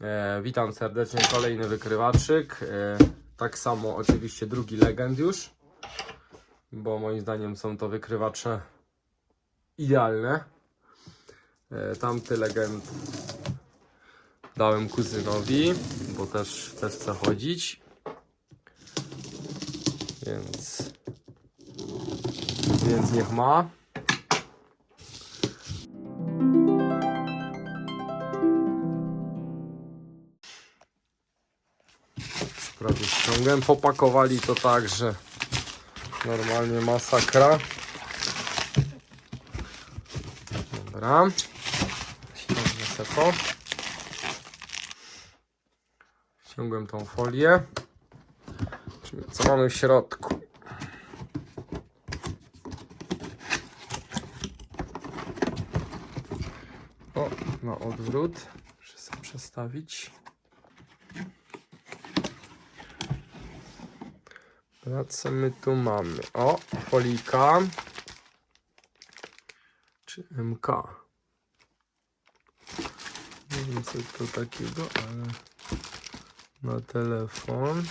E, witam serdecznie, kolejny wykrywaczyk. E, tak samo oczywiście drugi legend już, bo moim zdaniem są to wykrywacze idealne. E, tamty legend dałem kuzynowi, bo też, też chce chodzić. Więc, więc niech ma. Prawie ściągłem. Popakowali to tak, że normalnie masakra. Dobra. Ściągnę se to. Ściągłem tą folię. Co mamy w środku? O, na odwrót. Muszę sobie przestawić. Dobra, co my tu mamy? O, folika. Czy MK? Nie wiem co to takiego, ale na telefon.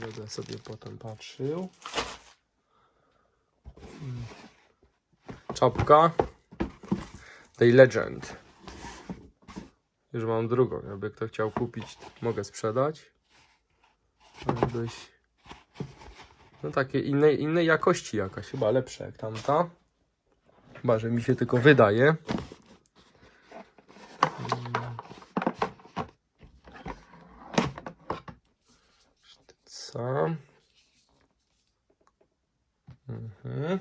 Będę sobie potem patrzył. Czapka. Tej Legend. Już mam drugą. Jakby kto chciał kupić, mogę sprzedać. Dość no takie innej, innej jakości jakaś, chyba lepsza jak tamta. Chyba, że mi się tylko wydaje. Co? Mhm.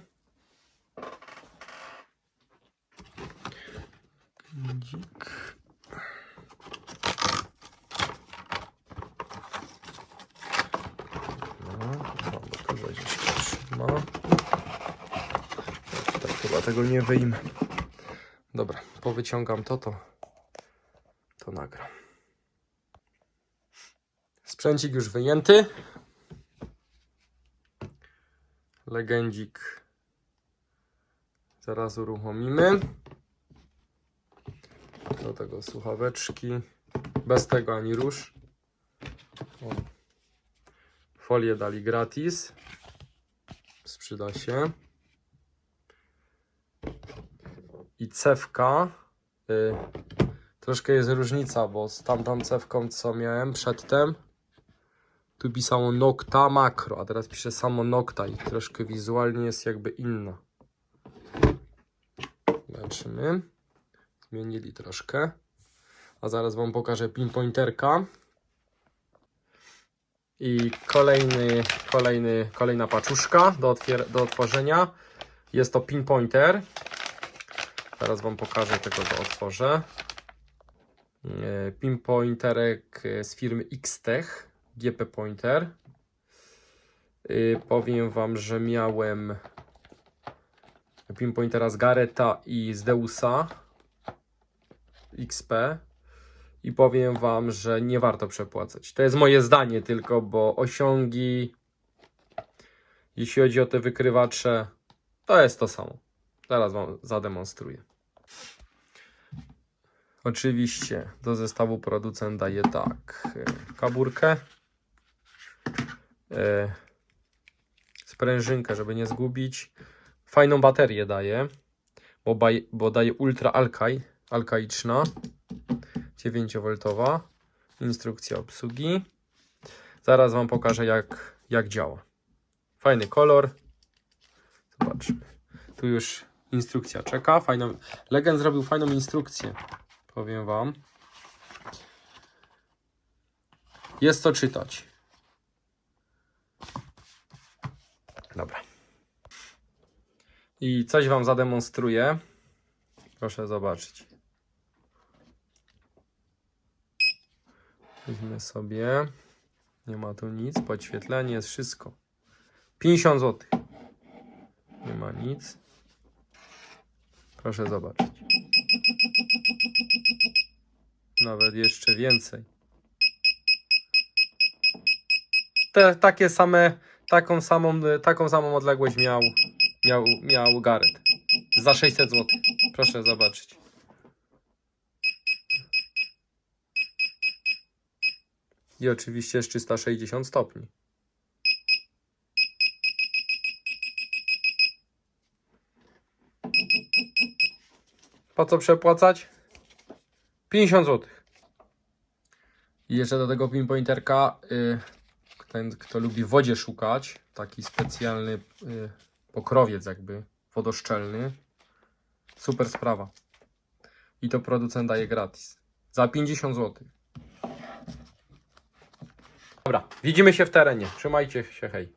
No, bo to będzie Tak, tak, chyba tego nie wyjmę. Dobra, powyciągam to, to, to nagram. Sprzęcik już wyjęty. Legendzik zaraz uruchomimy. Do tego słuchaweczki. Bez tego ani rusz. O. Folię dali gratis. Sprzyda się. I cewka. Y, troszkę jest różnica, bo z tamtą cewką, co miałem przedtem, tu pisało Nocta Macro, a teraz pisze samo Nocta i troszkę wizualnie jest jakby inna. Zobaczymy. Zmienili troszkę. A zaraz Wam pokażę pinpointerka. I kolejny, kolejny, kolejna paczuszka do, do otworzenia. Jest to pinpointer. Teraz Wam pokażę, tego to otworzę. E, Pinpointerek e, z firmy Xtech, GP Pointer. E, Powiem Wam, że miałem pinpointera z Gareta i z Deusa XP i powiem Wam, że nie warto przepłacać. To jest moje zdanie tylko, bo osiągi, jeśli chodzi o te wykrywacze, to jest to samo. Zaraz Wam zademonstruję. Oczywiście do zestawu producent daje tak, e, kaburkę, e, sprężynkę, żeby nie zgubić, fajną baterię daje, bo, bo daje ultra alkaj, alkaiczna, 9V, instrukcja obsługi. Zaraz Wam pokażę jak, jak działa. Fajny kolor. Zobaczmy. Tu już instrukcja czeka. Fajną... Legend zrobił fajną instrukcję. Powiem Wam. Jest co czytać. Dobra. I coś Wam zademonstruję. Proszę zobaczyć. Weźmy sobie. Nie ma tu nic. Podświetlenie jest wszystko. 50 zł. Nie ma nic. Proszę zobaczyć. Nawet jeszcze więcej. Te, takie same, taką samą, taką samą odległość miał, miał, miał Gareth. Za 600 zł. Proszę zobaczyć. I oczywiście jest 360 stopni. Po co przepłacać? 50 zł. I jeszcze do tego pinpointerka, y, ten kto lubi w wodzie szukać, taki specjalny y, pokrowiec jakby, wodoszczelny. Super sprawa. I to producent daje gratis. Za 50 zł. Dobra, widzimy się w terenie. Trzymajcie się, hej.